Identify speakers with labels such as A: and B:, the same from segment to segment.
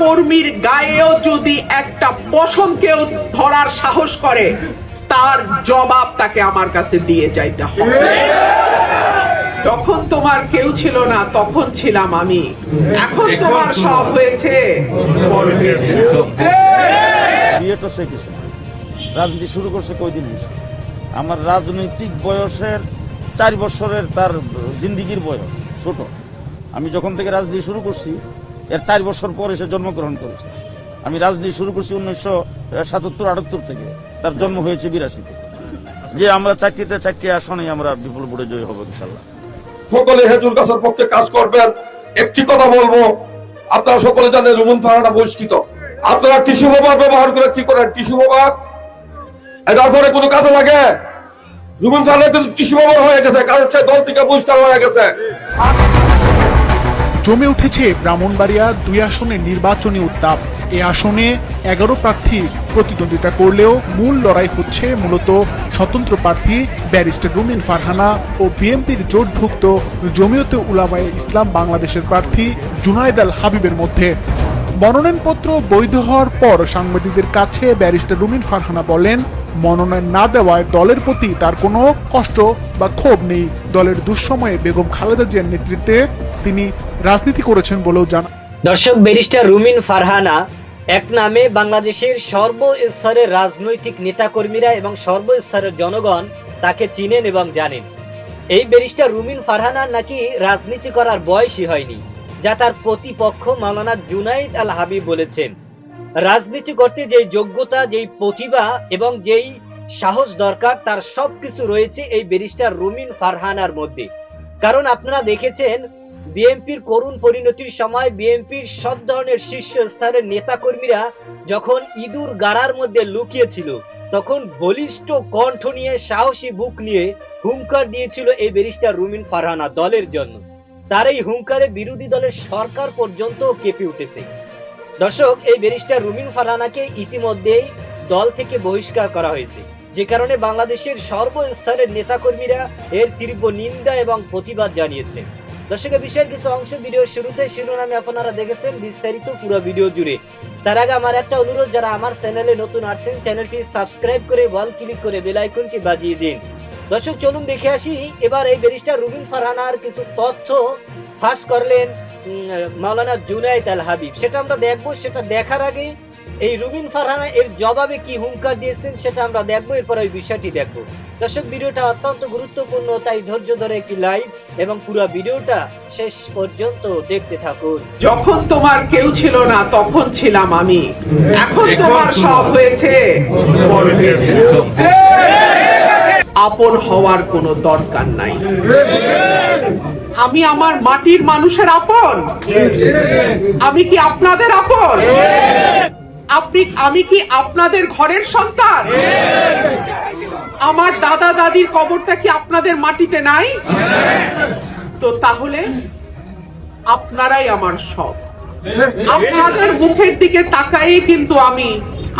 A: কর্মীর গায়েও যদি একটা পশম কেউ ধরার সাহস করে, তার জবাব তাকে আমার কাছে দিয়ে যাইতে হবে। যখন তোমার কেউ ছিল না, তখন ছিলাম আমি। এখন তোমার সব হয়েছে।
B: রাজনীতি শুরু করছে কয়দিন হয়েছে? আমার রাজনৈতিক বয়সের চার বছরের তার জিন্দিগির বয়স, ছোট। আমি যখন থেকে রাজনীতি শুরু করছি এর চার বছর পরে সে জন্মগ্রহণ করেছে। আমি রাজনীতি শুরু করছি উনিশশো সাতাত্তর, আটাত্তর থেকে। তার জন্ম হয়েছে বিরাশিতে। যে আমরা চারটিতে চারটি আসনেই আমরা বিপুল ভোটে জয়ী হব, ইনশাল্লাহ।
C: সকলে হেজুর গাছের পক্ষে কাজ করবেন। একটি কথা বলব, আপনারা সকলে জানেন রুমন ফারানা বহিষ্কৃত। আপনারা টিস্যু পেপার ব্যবহার করে কি করেন? টিস্যু পেপার এটার পরে কোনো কাজে লাগে? রুমন ফারানা কিন্তু টিস্যু পেপার হয়ে গেছে, কারণ সে দল থেকে বহিষ্কার হয়ে গেছে।
D: জমে উঠেছে ব্রাহ্মণবাড়িয়া দুই আসনের নির্বাচনী উত্তাপ। এ আসনে এগারো প্রার্থী প্রতিদ্বন্দ্বিতা করলেও মূল লড়াই হচ্ছে মূলত স্বতন্ত্র প্রার্থী ব্যারিস্টার রুমিন ফারহানা ও বিএনপির জোটভুক্ত জমিয়তে উলামায়ে ইসলাম বাংলাদেশের প্রার্থী জুনায়দ আল হাবিবের মধ্যে। মনোনয়নপত্র বৈধ হওয়ার পর সাংবাদিকদের কাছে ব্যারিস্টার রুমিন ফারহানা বলেন, মনোনয়ন না দেওয়ায় দলের প্রতি তার কোনো কষ্ট বা ক্ষোভ নেই। দলের দুঃসময়ে বেগম খালেদা জিয়ার নেতৃত্বে তিনি রাজনীতি করেছেন বলেও জানান
E: দর্শক, ব্যারিস্টার রুমিন ফারহানা এক নামে বাংলাদেশের সর্বস্তরের রাজনৈতিক নেতাকর্মীরা এবং সর্বস্তরের জনগণ তাকে চিনেন এবং জানেন। এই ব্যারিস্টার রুমিন ফারহানার নাকি রাজনীতি করার বয়সই হয়নি, যা তার প্রতিপক্ষ মাওলানা জুনাইদ আল হাবিব বলেছেন। রাজনীতি করতে যেই যোগ্যতা, যেই প্রতিভা এবং যেই সাহস দরকার, তার সবকিছু রয়েছে এই ব্যারিস্টার রুমিন ফারহানার মধ্যে। কারণ আপনারা দেখেছেন বিএনপির করুণ পরিণতির সময় বিএনপির সব ধরনের শীর্ষস্থানের নেতাকর্মীরা যখন ইঁদুর গাড়ার মধ্যে লুকিয়েছিল, তখন বলিষ্ঠ কণ্ঠ নিয়ে, সাহসী বুক নিয়ে হুঙ্কার দিয়েছিল এই ব্যারিস্টার রুমিন ফারহানা দলের জন্য। তার এই হুঙ্কারে বিরোধী দলের সরকার পর্যন্ত কেঁপে উঠেছে। দর্শক, এই ব্যারিস্টার রুমিন ফারহানাকে ইতিমধ্যেই দল থেকে বহিষ্কার করা হয়েছে। যে কারণে বাংলাদেশের সর্বস্তরের নেতাকর্মীরা এর তীব্র নিন্দা এবং প্রতিবাদ জানিয়েছে দর্শকের বিষয়ের কিছু অংশ ভিডিও শুরুতে শিরোনামে আপনারা দেখেছেন, বিস্তারিত পুরো ভিডিও জুড়ে। তার আগে আমার একটা অনুরোধ, যারা আমার চ্যানেলে নতুন আসছেন, চ্যানেলটি সাবস্ক্রাইব করে বল ক্লিক করে বেল আইকনটি বাজিয়ে দিন। দর্শক, চলুন দেখে আসি। এবার এই ব্যারিস্টার রুবিন ফারহানার কিছু তথ্য ফাঁস করলেন মাওলানা জুনাইদ আল হাবিব। সেটা আমরা দেখব। সেটা দেখার আগে এই রুবিন ফারহানা এর জবাবে কি হুঙ্কার দিয়েছেন সেটা আমরা দেখব এরপর ওই বিষয়টি দেখব। দর্শক ভিডিওটা অত্যন্ত গুরুত্বপূর্ণ তাই ধৈর্য ধরে একটি লাইক এবং পুরো ভিডিওটা শেষ পর্যন্ত দেখতে থাকুন।
A: যখন তোমার কেউ ছিল না তখন ছিলাম আমি। এখন তোমার সব হয়েছে হয়েছে। আপন হওয়ার কোনো দরকার নাই। আমি আমার মাটির মানুষের আপন। আমি কি আপনাদের আপন? আপনি, আমি কি আপনাদের ঘরের সন্তান? আমার দাদা দাদির কবরটা কি আপনাদের মাটিতে নাই? তো তাহলে আপনারাই আমার সব। আপনাদের মুখের দিকে তাকাই কিন্তু আমি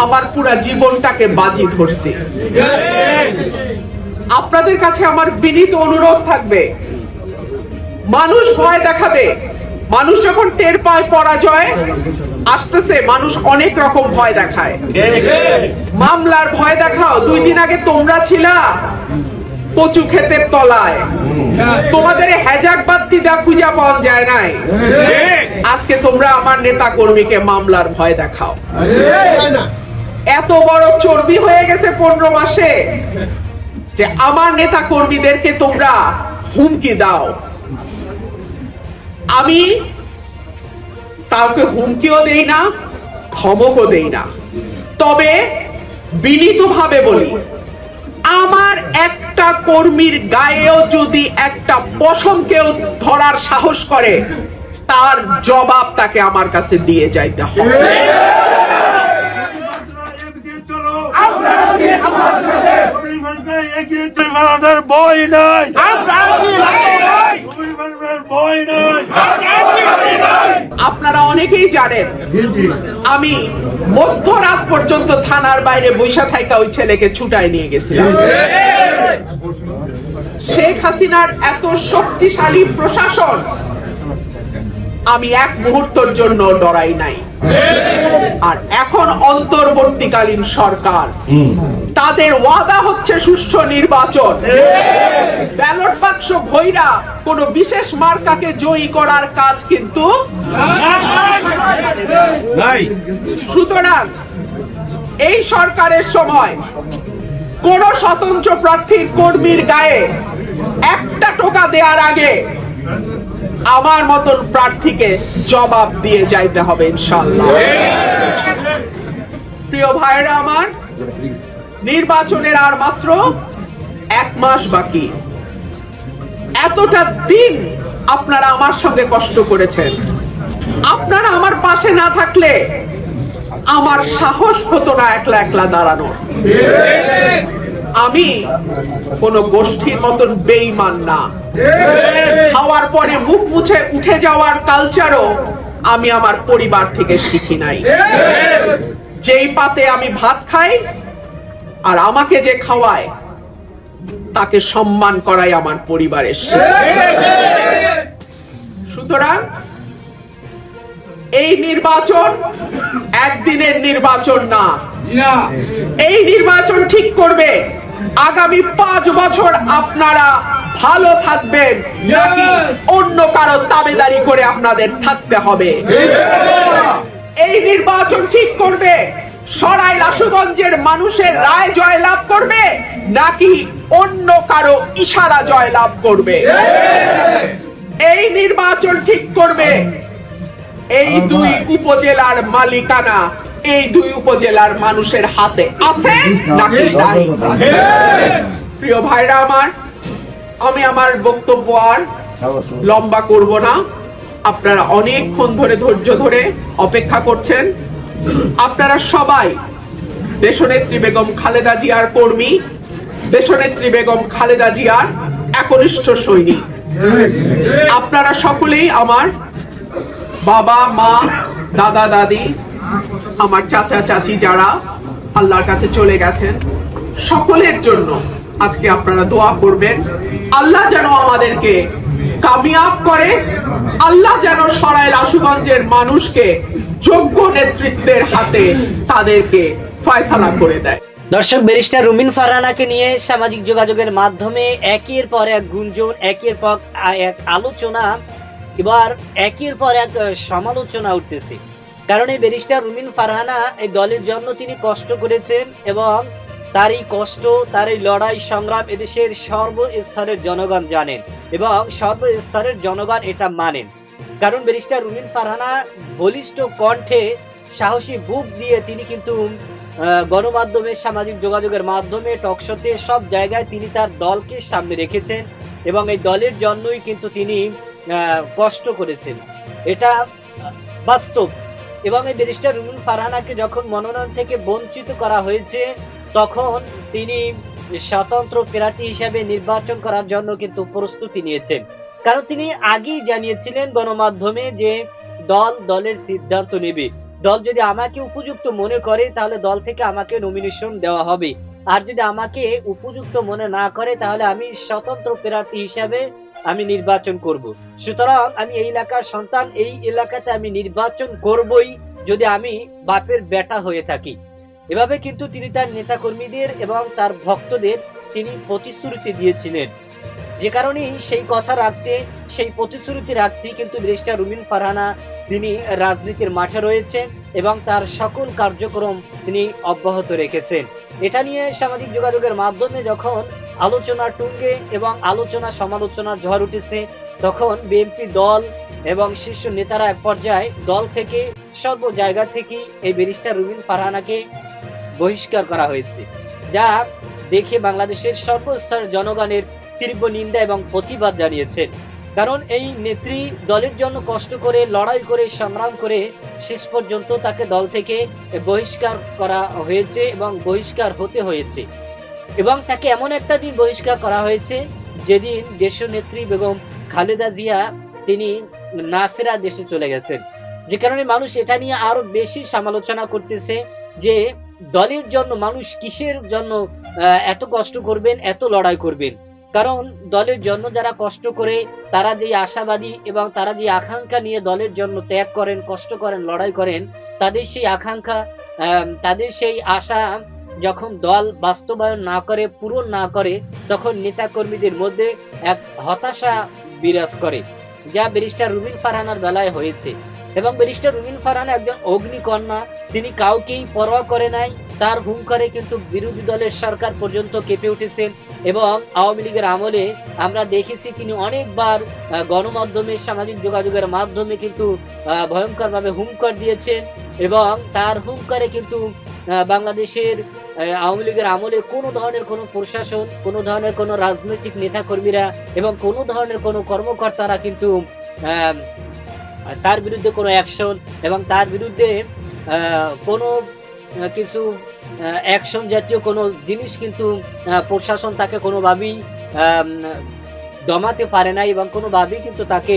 A: আমার পুরা জীবনটাকে বাজি ধরছি। আপনাদের কাছে আমার বিনীত অনুরোধ থাকবে। মানুষ ভয় দেখাবে। মানুষ যখন টের পায় পরাজয়, আসতেছে, মানুষ অনেক রকম ভয় দেখায়। মামলার ভয় দেখাও, দুই দিন আগে তোমরা ছিলা কচু ক্ষেতের তলায়। তোমাদের হ্যাজাক বাত্তি দা খুঁজা পাওয়া যায় নাই। আজকে তোমরা আমার নেতা কর্মীকে মামলার ভয় দেখাও। এত বড় চর্বি হয়ে গেছে পনেরো মাসে যে আমার নেতা কর্মীদেরকে তোমরা হুমকি দাও। আমি কাউকে হুমকিও দেই না, ধমকও দেই না। তবে বিনীতভাবে বলি, আমার একটা কর্মীর গায়েও যদি একটা পশম কেউ ধরার সাহস করে, তার জবাব তাকে আমার কাছে দিয়ে যাইতে হবে।
F: আমাদের বই নাই বই নাই
A: আপনারা অনেকেই জানেন আমি মধ্যরাত পর্যন্ত থানার বাইরে বৈশা থাইকা ওই ছেলেকে ছুটায় নিয়ে গেছিলাম। শেখ হাসিনার এত শক্তিশালী প্রশাসন আমি এক মুহূর্তের জন্য ডরাই নাই। আর এখন অন্তর্বর্তীকালীন সরকার তাদের ওয়াদা হচ্ছে সুষ্ঠু নির্বাচন। ব্যালট বাক্স ভৈরা কোন বিশেষ মার্কাকে জয়ী করার কাজ কিন্তু সুতরাং এই সরকারের সময় কোন স্বতন্ত্র প্রার্থীর কর্মীর গায়ে একটা টোকা দেওয়ার আগে আমার মতন প্রার্থীকে জবাব দিয়ে যাইতে হবে ইনশাল্লাহ প্রিয় ভাইরা আমার, নির্বাচনের আর মাত্র এক মাস বাকি। এতটা দিন আপনারা আমার সঙ্গে কষ্ট করেছেন। আপনারা আমার পাশে না থাকলে আমার সাহস হতো না একলা একলা দাঁড়ানো আমি কোন গোষ্ঠীর মতন বেইমান না। খাওয়ার পরে মুখ মুছে উঠে যাওয়ার কালচারও আমি আমার পরিবার থেকে শিখি নাই। যেই পাতে আমি ভাত খাই আর আমাকে যে খাওয়ায় তাকে সম্মান করাই আমার পরিবারের সুতরাং এই নির্বাচন একদিনের নির্বাচন না। এই নির্বাচন ঠিক করবে। আগামী পাঁচ বছর আপনারা ভালো থাকবেন নাকি অন্য কারও তাবেদারি করে আপনাদের থাকতে হবে? এই নির্বাচন ঠিক করবে? সরাই রাসুগঞ্জের মানুষের রায় জয় লাভ করবে? নাকি অন্য কারও ইশারা জয় লাভ করবে এই নির্বাচন ঠিক করবে। এই দুই উপজেলার মালিকানা এই দুই উপজেলার মানুষের হাতে আছে নাকি নাই? প্রিয় ভাইরা আমার আমি আমার বক্তব্য আর লম্বা করব না। আপনারা অনেকক্ষণ ধরে ধৈর্য ধরে অপেক্ষা করছেন। আপনারা সবাই দেশনেত্রী বেগম খালেদা জিয়ার কর্মী দেশনেত্রী বেগম খালেদা জিয়ার একনিষ্ঠ সৈনিক। আপনারা সকলেই আমার বাবা মা দাদা দাদি আমার চাচা, চাচি যারা আল্লাহর কাছে চলে গেছেন, সকলের জন্য আজকে আপনারা দোয়া করবেন। আল্লাহ যেন আমাদেরকে কামিয়াব করে, আল্লাহ যেন সরাইল আশুগঞ্জের মানুষকে যোগ্য নেতৃত্বের হাতে তাদেরকে ফয়সালা করে দেয়।
E: দর্শক, ব্যারিস্টার রুমিন ফারহানাকে নিয়ে সামাজিক যোগাযোগের মাধ্যমে একের পর এক গুঞ্জন, একের পর এক আলোচনা, এবার একের পর এক সমালোচনা উঠতেছে। কারণ এই ব্যারিস্টার রুমিন ফারহানা এই দলের জন্য তিনি কষ্ট করেছেন এবং তার এই কষ্ট তার এই লড়াই, সংগ্রাম এদেশের সর্বস্তরের জনগণ জানেন এবং সর্বস্তরের জনগণ এটা মানেন। কারণ ব্যারিস্টার রুমিন ফারহানা বলিষ্ঠ কণ্ঠে সাহসী বুক দিয়ে তিনি কিন্তু গণমাধ্যমে, সামাজিক যোগাযোগের মাধ্যমে টকশোতে সব জায়গায় তিনি তার দলকে সামনে রেখেছেন এবং এই দলের জন্যই কিন্তু তিনি কষ্ট করেছেন। এটা বাস্তব। এবং এই ব্যারিস্টার রুমুল ফারহানাকে যখন মনোনয়ন থেকে বঞ্চিত করা হয়েছে, তখন তিনি স্বতন্ত্র প্রার্থী হিসেবে নির্বাচন করার জন্য কিন্তু প্রস্তুতি নিয়েছেন। কারণ তিনি আগেই জানিয়েছিলেন গণমাধ্যমে যে দল দলের সিদ্ধান্ত নেবে। দল যদি আমাকে উপযুক্ত মনে করে, তাহলে দল থেকে আমাকে নমিনেশন দেওয়া হবে। আর যদি আমাকে উপযুক্ত মনে না করে, তাহলে আমি স্বতন্ত্র প্রার্থী হিসাবে আমি নির্বাচন করব। সুতরাং আমি এই এলাকার সন্তান, এই এলাকাতে আমি নির্বাচন করবই যদি আমি বাপের বেটা হয়ে থাকি। এভাবে কিন্তু তিনি তার নেতাকর্মীদের এবং তার ভক্তদের তিনি প্রতিশ্রুতি দিয়েছিলেন। যে কারণেই সেই কথা রাখতে, সেই প্রতিশ্রুতি রাখতে কিন্তু ব্যারিস্টার রুমিন ফারহানা তিনি রাজনীতির মাঠে রয়েছেন। এবং তার সকল কার্যক্রম তিনি অব্যাহত রেখেছেন। এটা নিয়ে সামাজিক যোগাযোগের মাধ্যমে যখন আলোচনা টুঙ্গে এবং আলোচনা সমালোচনার ঝড় উঠেছে, তখন বিএনপি দল এবং শীর্ষ নেতারা এক পর্যায়ে দল থেকে, সর্ব জায়গা থেকে এই ব্যারিস্টার রুবিন ফারহানাকে বহিষ্কার করা হয়েছে, যা দেখে বাংলাদেশের সর্বস্তরের জনগণের তীব্র নিন্দা এবং প্রতিবাদ জানিয়েছেন। কারণ এই নেত্রী দলের জন্য কষ্ট করে, লড়াই করে সংগ্রাম করে শেষ পর্যন্ত তাকে দল থেকে বহিষ্কার করা হয়েছে এবং বহিষ্কার হতে হয়েছে। এবং তাকে এমন একটা দিন বহিষ্কার করা হয়েছে যেদিন দেশীয় নেত্রী বেগম খালেদা জিয়া তিনি না ফেরা দেশে চলে গেছেন। যে কারণে মানুষ এটা নিয়ে আরও বেশি সমালোচনা করতেছে যে দলের জন্য মানুষ কিসের জন্য এত কষ্ট করবেন, এত লড়াই করবেন? কারণ দলের জন্য যারা কষ্ট করে, তারা যে আশাবাদী এবং তারা যে আকাঙ্ক্ষা নিয়ে দলের জন্য ত্যাগ করেন, কষ্ট করেন, লড়াই করেন, তাদের সেই আকাঙ্ক্ষা তাদের সেই আশা যখন দল বাস্তবায়ন না করে, পূরণ না করে, তখন নেতা কর্মীদের মধ্যে এক হতাশা বিরাজ করে। যা ব্যারিস্টার রুবিন ফারহানার বেলায় হয়েছে। এবং ব্যারিস্টার রুবিন ফারহানা একজন অগ্নিকন্যা, তিনি কাউকেই পরোয়া করে নাই, তার হুঙ্কারে কিন্তু বিরোধী দলের সরকার পর্যন্ত কেঁপে উঠেছেন এবং আওয়ামী লীগের আমলে আমরা দেখেছি তিনি অনেকবার গণমাধ্যমে, সামাজিক যোগাযোগের মাধ্যমে কিন্তু ভয়ঙ্করভাবে হুঙ্কার দিয়েছেন এবং তার হুঙ্কারে কিন্তু বাংলাদেশের আওয়ামী লীগের আমলে কোনো ধরনের কোনো প্রশাসন, কোনো ধরনের কোনো রাজনৈতিক নেতাকর্মীরা এবং কোনো ধরনের কোনো কর্মকর্তারা কিন্তু তার বিরুদ্ধে কোনো অ্যাকশন এবং তার বিরুদ্ধে কোনো কিছু অ্যাকশন জাতীয় কোনো জিনিস কিন্তু প্রশাসন তাকে কোনোভাবেই দমাতে পারে নাই এবং কোনোভাবেই কিন্তু তাকে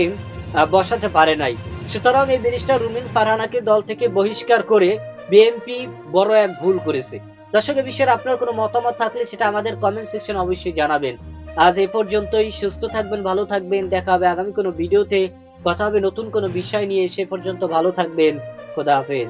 E: বসাতে পারে নাই। সুতরাং এই ব্যারিস্টার রুমিন ফারহানাকে দল থেকে বহিষ্কার করে বিএনপি বড় এক ভুল করেছে। দর্শক বিষয়ে আপনার কোনো মতামত থাকলে সেটা আমাদের কমেন্ট সেকশন অবশ্যই জানাবেন। আজ এ পর্যন্তই, সুস্থ থাকবেন, ভালো থাকবেন, দেখা হবে আগামী কোনো ভিডিওতে কথা হবে নতুন কোনো বিষয় নিয়ে, সে পর্যন্ত ভালো থাকবেন। খোদা হাফেজ।